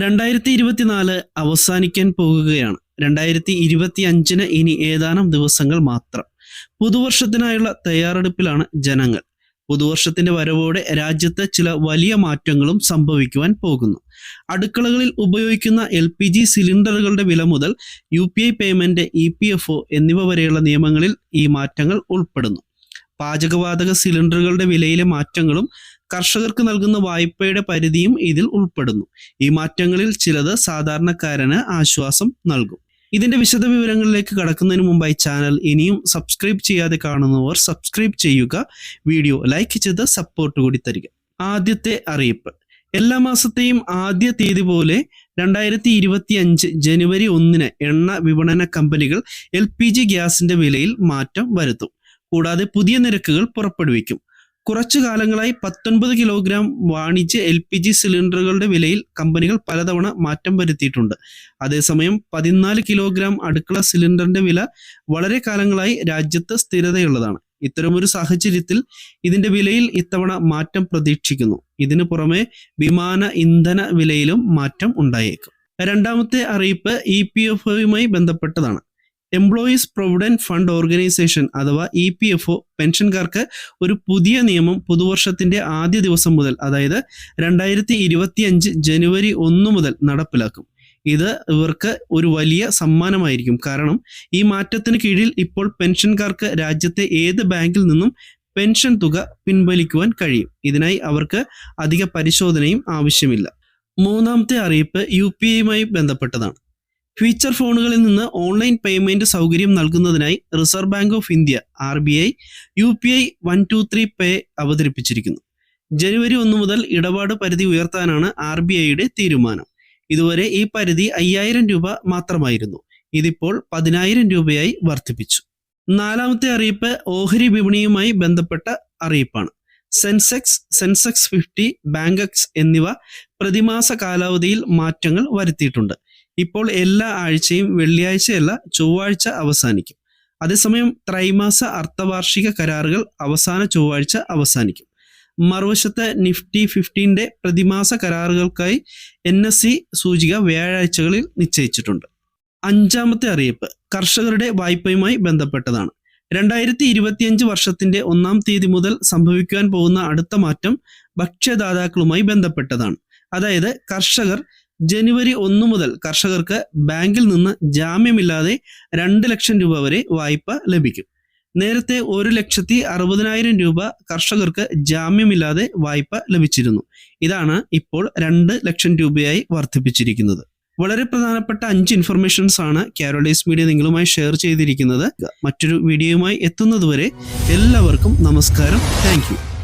രണ്ടായിരത്തി ഇരുപത്തിനാല് അവസാനിക്കാൻ പോകുകയാണ്. രണ്ടായിരത്തി ഇരുപത്തി അഞ്ചിന് ഇനി ഏതാനും ദിവസങ്ങൾ മാത്രം. പുതുവർഷത്തിനായുള്ള തയ്യാറെടുപ്പിലാണ് ജനങ്ങൾ. പുതുവർഷത്തിന്റെ വരവോടെ രാജ്യത്ത് ചില വലിയ മാറ്റങ്ങളും സംഭവിക്കുവാൻ പോകുന്നു. അടുക്കളകളിൽ ഉപയോഗിക്കുന്ന എൽ പി ജി സിലിണ്ടറുകളുടെ വില മുതൽ U P I payment E P F O എന്നിവ വരെയുള്ള നിയമങ്ങളിൽ ഈ മാറ്റങ്ങൾ ഉൾപ്പെടുന്നു. പാചകവാതക സിലിണ്ടറുകളുടെ വിലയിലെ മാറ്റങ്ങളും കർഷകർക്ക് നൽകുന്ന വായ്പയുടെ പരിധിയും ഇതിൽ ഉൾപ്പെടുന്നു. ഈ മാറ്റങ്ങളിൽ ചിലത് സാധാരണക്കാരന് ആശ്വാസം നൽകും. ഇതിന്റെ വിശദ വിവരങ്ങളിലേക്ക് കടക്കുന്നതിന് മുമ്പായി ചാനൽ ഇനിയും സബ്സ്ക്രൈബ് ചെയ്യാതെ കാണുന്നവർ സബ്സ്ക്രൈബ് ചെയ്യുക. വീഡിയോ ലൈക്ക് ചെയ്ത് സപ്പോർട്ട് കൂടി തരിക. ആദ്യത്തെ അറിയിപ്പ്. എല്ലാ മാസത്തെയും ആദ്യ തീയതി പോലെ രണ്ടായിരത്തി ഇരുപത്തി അഞ്ച് ജനുവരി ഒന്നിന് എണ്ണ വിപണന കമ്പനികൾ എൽ പി ജി ഗ്യാസിന്റെ വിലയിൽ മാറ്റം വരുത്തും. കൂടാതെ പുതിയ നിരക്കുകൾ പുറപ്പെടുവിക്കും. കുറച്ചു കാലങ്ങളായി പത്തൊൻപത് കിലോഗ്രാം വാണിജ്യ എൽ പി ജി സിലിണ്ടറുകളുടെ വിലയിൽ കമ്പനികൾ പലതവണ മാറ്റം വരുത്തിയിട്ടുണ്ട്. അതേസമയം പതിനാല് കിലോഗ്രാം അടുക്കള സിലിണ്ടറിന്റെ വില വളരെ കാലങ്ങളായി രാജ്യത്ത് സ്ഥിരതയുള്ളതാണ്. ഇത്തരമൊരു സാഹചര്യത്തിൽ ഇതിന്റെ വിലയിൽ ഇത്തവണ മാറ്റം പ്രതീക്ഷിക്കുന്നു. ഇതിനു പുറമെ വിമാന ഇന്ധന വിലയിലും മാറ്റം ഉണ്ടായേക്കും. രണ്ടാമത്തെ അറിയിപ്പ് ഇ പി എഫ് ഒയുമായി ബന്ധപ്പെട്ടതാണ്. എംപ്ലോയീസ് പ്രൊവിഡന്റ് ഫണ്ട് ഓർഗനൈസേഷൻ അഥവാ ഇ പി എഫ് ഒ പെൻഷൻകാർക്ക് ഒരു പുതിയ നിയമം പുതുവർഷത്തിന്റെ ആദ്യ ദിവസം മുതൽ അതായത് രണ്ടായിരത്തി ഇരുപത്തി അഞ്ച് ജനുവരി ഒന്ന് മുതൽ നടപ്പിലാക്കും. ഇത് ഇവർക്ക് ഒരു വലിയ സമ്മാനമായിരിക്കും. കാരണം ഈ മാറ്റത്തിന് കീഴിൽ ഇപ്പോൾ പെൻഷൻകാർക്ക് രാജ്യത്തെ ഏത് ബാങ്കിൽ നിന്നും പെൻഷൻ തുക പിൻവലിക്കുവാൻ കഴിയും. ഇതിനായി അവർക്ക് അധിക പരിശോധനയും ആവശ്യമില്ല. മൂന്നാമത്തെ അറിയിപ്പ് യു പി ഐയുമായി ബന്ധപ്പെട്ടതാണ്. ഫീച്ചർ ഫോണുകളിൽ നിന്ന് ഓൺലൈൻ പേയ്മെന്റ് സൗകര്യം നൽകുന്നതിനായി reserve bank of India R B I U P I one two three pay അവതരിപ്പിച്ചിരിക്കുന്നു. ജനുവരി ഒന്ന് മുതൽ ഇടപാട് പരിധി ഉയർത്താനാണ് ആർ ബി ഐയുടെ തീരുമാനം. ഇതുവരെ ഈ പരിധി അയ്യായിരം രൂപ മാത്രമായിരുന്നു. ഇതിപ്പോൾ പതിനായിരം രൂപയായി വർദ്ധിപ്പിച്ചു. നാലാമത്തെ അറിയിപ്പ് ഓഹരി വിപണിയുമായി ബന്ധപ്പെട്ട അറിയിപ്പാണ്. സെൻസെക്സ് സെൻസെക്സ് ഫിഫ്റ്റി ബാങ്കക്സ് എന്നിവ പ്രതിമാസ കാലാവധിയിൽ മാറ്റങ്ങൾ വരുത്തിയിട്ടുണ്ട്. ഇപ്പോൾ എല്ലാ ആഴ്ചയും വെള്ളിയാഴ്ചയല്ല ചൊവ്വാഴ്ച അവസാനിക്കും. അതേസമയം ത്രൈമാസ അർദ്ധവാർഷിക കരാറുകൾ അവസാന ചൊവ്വാഴ്ച അവസാനിക്കും. മറുവശത്ത് നിഫ്റ്റി ഫിഫ്റ്റീന്റെ പ്രതിമാസ കരാറുകൾക്കായി എൻ എസ് സി സൂചിക വ്യാഴാഴ്ചകളിൽ നിശ്ചയിച്ചിട്ടുണ്ട്. അഞ്ചാമത്തെ അറിയിപ്പ് കർഷകരുടെ വായ്പയുമായി ബന്ധപ്പെട്ടതാണ്. രണ്ടായിരത്തി ഇരുപത്തിയഞ്ച് വർഷത്തിന്റെ ഒന്നാം തീയതി മുതൽ സംഭവിക്കാൻ പോകുന്ന അടുത്ത മാറ്റം ഭക്ഷ്യദാതാക്കളുമായി ബന്ധപ്പെട്ടതാണ്. അതായത് കർഷകർ ജനുവരി ഒന്ന് മുതൽ കർഷകർക്ക് ബാങ്കിൽ നിന്ന് ജാമ്യമില്ലാതെ രണ്ട് ലക്ഷം രൂപ വരെ വായ്പ ലഭിക്കും. നേരത്തെ ഒരു ലക്ഷത്തി അറുപതിനായിരം രൂപ കർഷകർക്ക് ജാമ്യമില്ലാതെ വായ്പ ലഭിച്ചിരുന്നു. ഇതാണ് ഇപ്പോൾ രണ്ട് ലക്ഷം രൂപയായി വർദ്ധിപ്പിച്ചിരിക്കുന്നത്. വളരെ പ്രധാനപ്പെട്ട അഞ്ച് ഇൻഫർമേഷൻസ് ആണ് കാരോളൈസ് മീഡിയ നിങ്ങളുമായി ഷെയർ ചെയ്തിരിക്കുന്നത്. മറ്റൊരു വീഡിയോയുമായി എത്തുന്നതുവരെ എല്ലാവർക്കും നമസ്കാരം. താങ്ക്